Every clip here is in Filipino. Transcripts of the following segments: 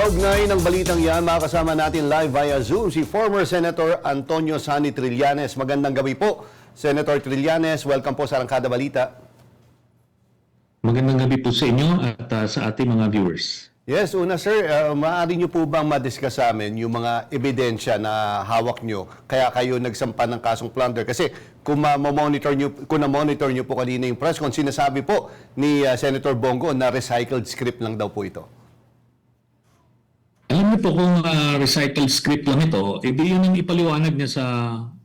Kaugnay ng balitang yan, makakasama natin live via Zoom si former Senator Antonio Sani Trillanes. Magandang gabi po, Senator Trillanes. Welcome po sa Arangkada Balita. Magandang gabi po sa inyo at uh, sa ating mga viewers. Yes, una sir, uh, maaari niyo po bang madiscuss sa amin yung mga ebidensya na hawak niyo kaya kayo nagsampa ng kasong plunder? Kasi kung ma-monitor niyo, kung na-monitor niyo po kanina yung press con, sinasabi po ni uh, Senator Bongo na recycled script lang daw po ito. Alam niyo po kung uh, recycled script lang ito, edi yun ang ipaliwanag niya sa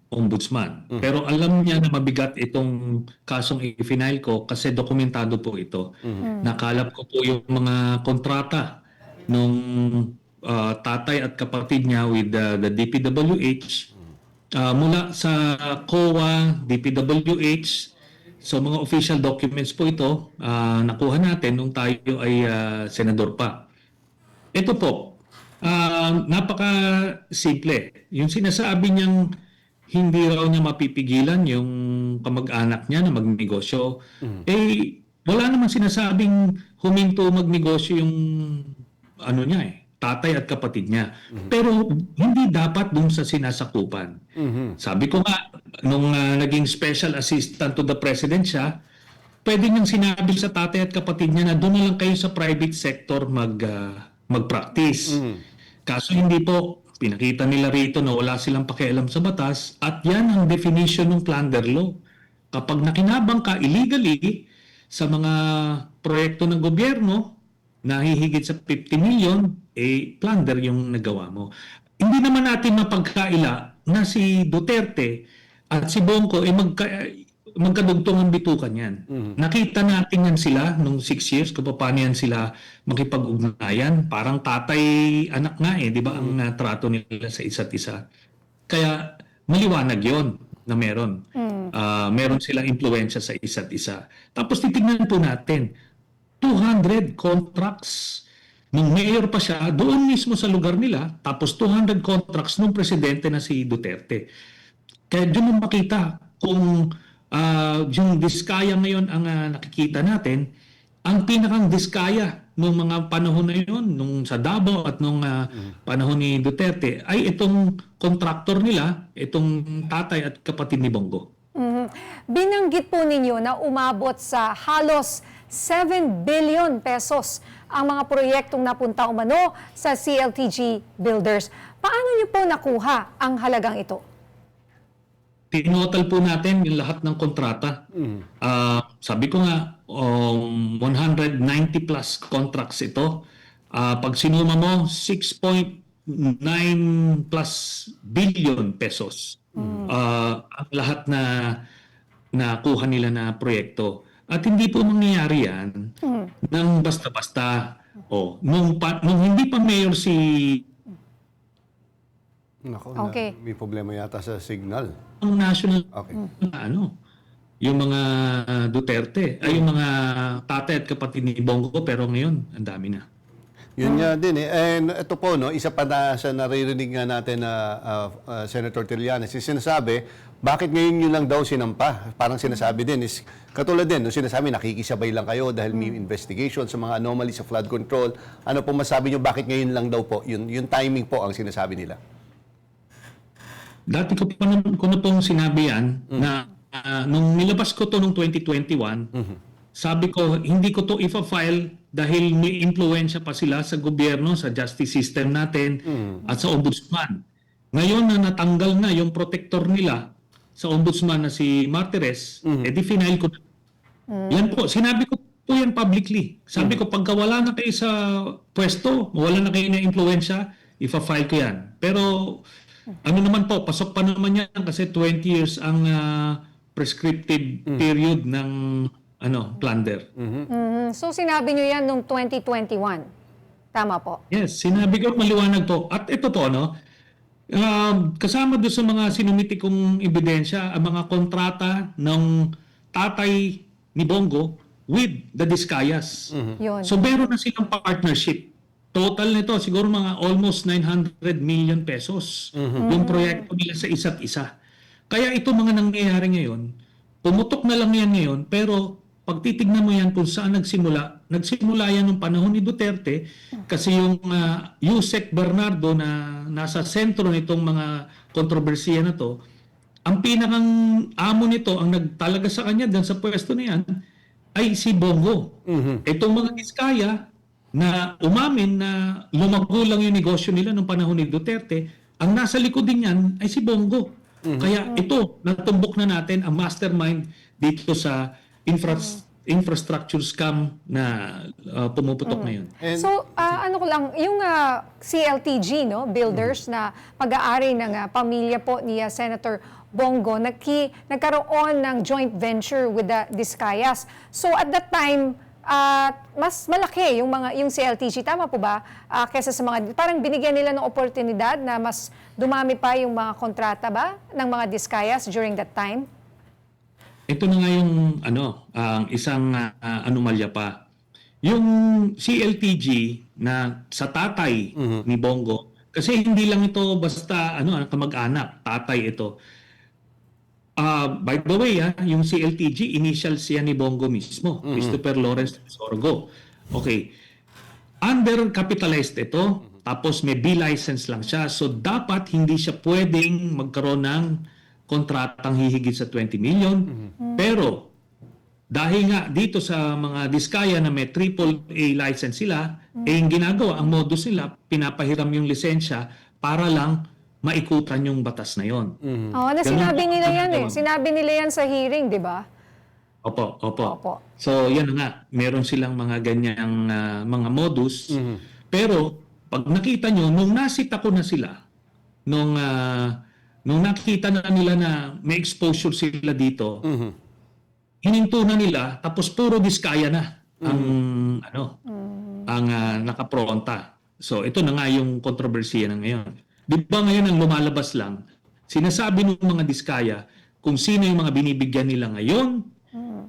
ombudsman. Pero alam niya na mabigat itong kasong i-final ko kasi dokumentado po ito. Nakalap ko po yung mga kontrata nung uh, tatay at kapatid niya with uh, the DPWH uh, mula sa COA, DPWH, so mga official documents po ito, uh, nakuha natin nung tayo ay uh, senador pa. Ito po, ah, napaka-simple. Yung sinasabi niyang hindi raw niya mapipigilan yung kamag-anak niya na magnegosyo, eh wala naman sinasabing huminto magnegosyo yung ano niya eh, tatay at kapatid niya. Pero hindi dapat dun sa sinasakupan. Sabi ko nga, nung ah, naging special assistant to the president siya, pwede niyang sinabi sa tatay at kapatid niya na doon na lang kayo sa private sector mag, ah, mag-practice. Kaso hindi po, pinakita nila rito na wala silang pakialam sa batas at yan ang definition ng plunder law. Kapag nakinabang ka illegally sa mga proyekto ng gobyerno na hihigit sa 50 million, eh plunder yung nagawa mo. Hindi naman natin mapagkaila na si Duterte at si Bongo ay magka, magkadugtong ang bitukan yan. Nakita natin yan sila nung six years kung paano yan sila makipag-ugnayan. Parang tatay, anak nga eh, di ba ang uh, trato nila sa isa't isa. Kaya maliwanag yon na meron. Ah, meron silang impluensya sa isa't isa. Tapos titignan po natin, 200 contracts nung mayor pa siya, doon mismo sa lugar nila, tapos 200 contracts nung presidente na si Duterte. Kaya doon mo makita kung ah, yung diskaya ngayon ang ah, nakikita natin, ang pinakang diskaya nung mga panahon na yun, nung sa Davao at nung ah, panahon ni Duterte, ay itong kontraktor nila, itong tatay at kapatid ni Bongo. Mhm. Binanggit po ninyo na umabot sa halos 7 billion pesos ang mga proyektong napunta umano sa CLTG Builders. Paano niyo po nakuha ang halagang ito? Tinotal po natin yung lahat ng kontrata. Ah, sabi ko nga, um, 190 plus contracts ito. Ah, pag sinuma mo, 6.9 plus billion pesos. Ah, ang lahat na nakuha nila na proyekto. At hindi po mangyayari yan ng basta-basta. O, nung, pa, nung hindi pa mayor si Nako, Okay. na, may problema yata sa signal. ang national Okay. na ano, yung mga ah, Duterte, ay yung mga tatay at kapatid ni Bongo, pero ngayon, ang dami na. Yun nga din eh. And ito po, no, isa pa na sa naririnig nga natin na ah, ah, Senator Trillanes, is sinasabi, bakit ngayon nyo lang daw sinampa? Parang sinasabi din is, katulad din, no, sinasabi nakikisabay lang kayo dahil may investigation sa mga anomaly sa flood control. Ano po masabi nyo, bakit ngayon lang daw po? Yun, yung timing po ang sinasabi nila. Dati ko pa naman, ko na pong sinabi yan, na ah, nung nilabas ko to nung 2021, sabi ko, hindi ko to ifa-file dahil may influensya pa sila sa gobyerno, sa justice system natin, at sa ombudsman. Ngayon na natanggal na yung protector nila sa ombudsman na si Martires, edi final ko na. Yan po, sinabi ko po yan publicly. Sabi ko, pagka wala na kayo sa pwesto, wala na kayo na influensya, ifa-file ko yan. Pero ano naman po, pasok pa naman yan kasi 20 years ang ah, prescriptive period ng ano plunder. Mhm. So sinabi niyo yan noong 2021. Tama po. Yes, sinabi ko maliwanag po. At ito po, no, um, kasama doon sa mga sinumiti kong ebidensya, ang mga kontrata ng tatay ni Bongo with the Discayas. Yun. So meron na silang partnership. Total nito siguro mga almost 900 million pesos yung proyekto nila sa isa't isa. Kaya ito mga nangyayari ngayon, pumutok na lang yan ngayon pero pag titignan mo yan kung saan nagsimula, nagsimula yan nung panahon ni Duterte kasi yung uh, Yusek Bernardo na nasa sentro nitong mga kontrobersiya na to, ang pinakang amo nito, ang nagtalaga sa kanya dyan sa pwesto na yan, ay si Bongo. Itong mga Diskaya na umamin na lumago lang yung negosyo nila nung panahon ni Duterte, ang nasa likod din yan ay si Bongo. Kaya ito, natumbok na natin ang mastermind dito sa infra- infrastructure scam na uh, pumuputok ngayon. And- so, ah, ano ko lang, yung ah, CLTG, no, builders na pag-aari ng ah, pamilya po ni ah, Senator Bongo, nagki, nagkaroon ng joint venture with the Discayas. So, at that time, ah, mas malaki yung mga yung CLTG tama po ba Ah, kaysa sa mga parang binigyan nila ng oportunidad na mas dumami pa yung mga kontrata ba ng mga Discayas during that time Ito na nga yung ano, ang isang ah, anomalya pa. Yung CLTG na sa tatay ni Bongo, kasi hindi lang ito basta ano, kamag-anak, tatay ito. Ah, by the way, ah, yung CLTG, initial siya ni Bongo mismo, Christopher Lawrence Sorgo. Okay. Under-capitalized ito, tapos may B license lang siya. So dapat hindi siya pwedeng magkaroon ng kontratang hihigit sa 20 million. Pero dahil nga dito sa mga diskaya na may triple A license sila, eh yung ginagawa, ang modus nila, pinapahiram yung lisensya para lang maikutan yung batas na yon. Oo, na Ganun sinabi nila ang yan eh. Sinabi nila yan sa hearing, di ba? Opo, opo. Opo. So, yan na nga. Meron silang mga ganyang ah, mga modus. Pero, pag nakita nyo, nung nasita ko na sila, nung, ah, nung nakita na nila na may exposure sila dito, hininto na nila, tapos puro diskaya na ang, ano, ang ah, nakapronta. So, ito na nga yung kontrobersiya na ngayon. Di ba ngayon ang lumalabas lang, sinasabi ng mga diskaya kung sino yung mga binibigyan nila ngayon,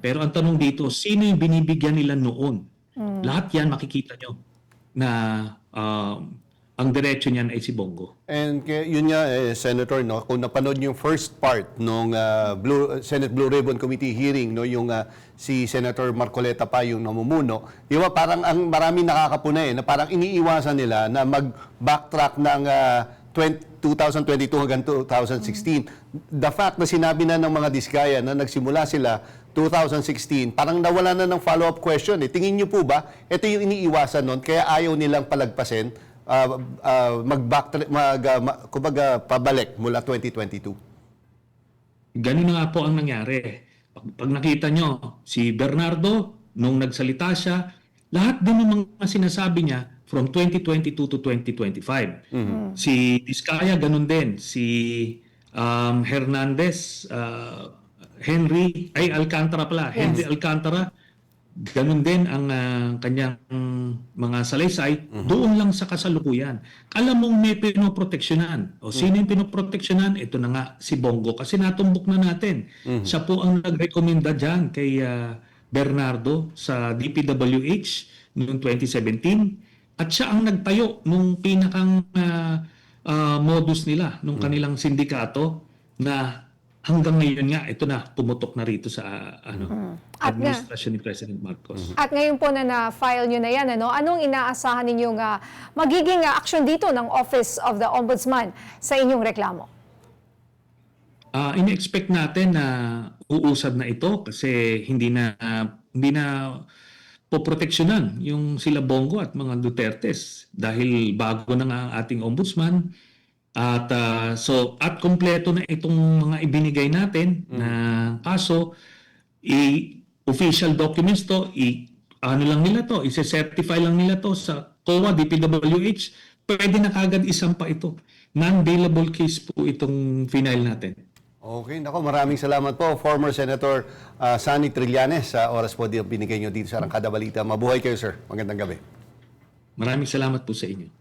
pero ang tanong dito, sino yung binibigyan nila noon? Lahat yan makikita nyo na um, ang diretsyo niyan ay si Bongo. And kaya yun nga, eh, Senator, no, kung napanood yung first part nung ah, Blue, Senate Blue Ribbon Committee hearing, no, yung ah, si Senator Marcoleta pa yung namumuno, di ba parang ang marami nakakapuna eh, na parang iniiwasan nila na mag-backtrack ng ah, 20 2022 hanggang 2016. The fact na sinabi na ng mga diskaya na nagsimula sila 2016, parang nawala na ng follow-up question. Eh. Tingin niyo po ba, ito yung iniiwasan nun, kaya ayaw nilang palagpasin uh, uh, mag-back, mag, uh, kumbaga, pabalik mula 2022. Ganun na nga po ang nangyari. Pag, pag nakita nyo, si Bernardo, nung nagsalita siya, lahat din ng mga sinasabi niya from 2022 to 2025. Si Diskaya, ganun din. Si um, Hernandez, uh, Henry, ay Alcantara pala, Henry Alcantara, ganun din ang ah, kanyang mga salaysay doon lang sa kasalukuyan. Alam mong may pinoproteksyonan. O sino yung pinoproteksyonan? Ito na nga si Bongo kasi natumbok na natin. Siya po ang nagrekomenda dyan kay ah, Bernardo sa DPWH noong 2017 at siya ang nagtayo nung pinakang ah, ah, modus nila nung kanilang sindikato na hanggang ngayon nga ito na pumutok na rito sa ah, ano At nga- administrasyon ni President Marcos. At ngayon po na na-file nyo na yan, ano, anong inaasahan ninyong ah, magiging ah, action dito ng Office of the Ombudsman sa inyong reklamo? Ah, ini-expect natin na uusad na ito kasi hindi na hindi na poproteksyonan yung sila Bongo at mga Dutertes. Dahil bago na nga ang ating ombudsman at ah, so at kompleto na itong mga ibinigay natin na kaso i official documents to i ano lang nila to i-certify lang nila to sa COA DPWH pwede na kagad isampa ito. Non-bailable case po itong final natin Okay, nako maraming salamat po former Senator uh, Sani Trillanes sa oras po din binigay niyo dito sa Rangkada Balita. Mabuhay kayo, sir. Magandang gabi. Maraming salamat po sa inyo.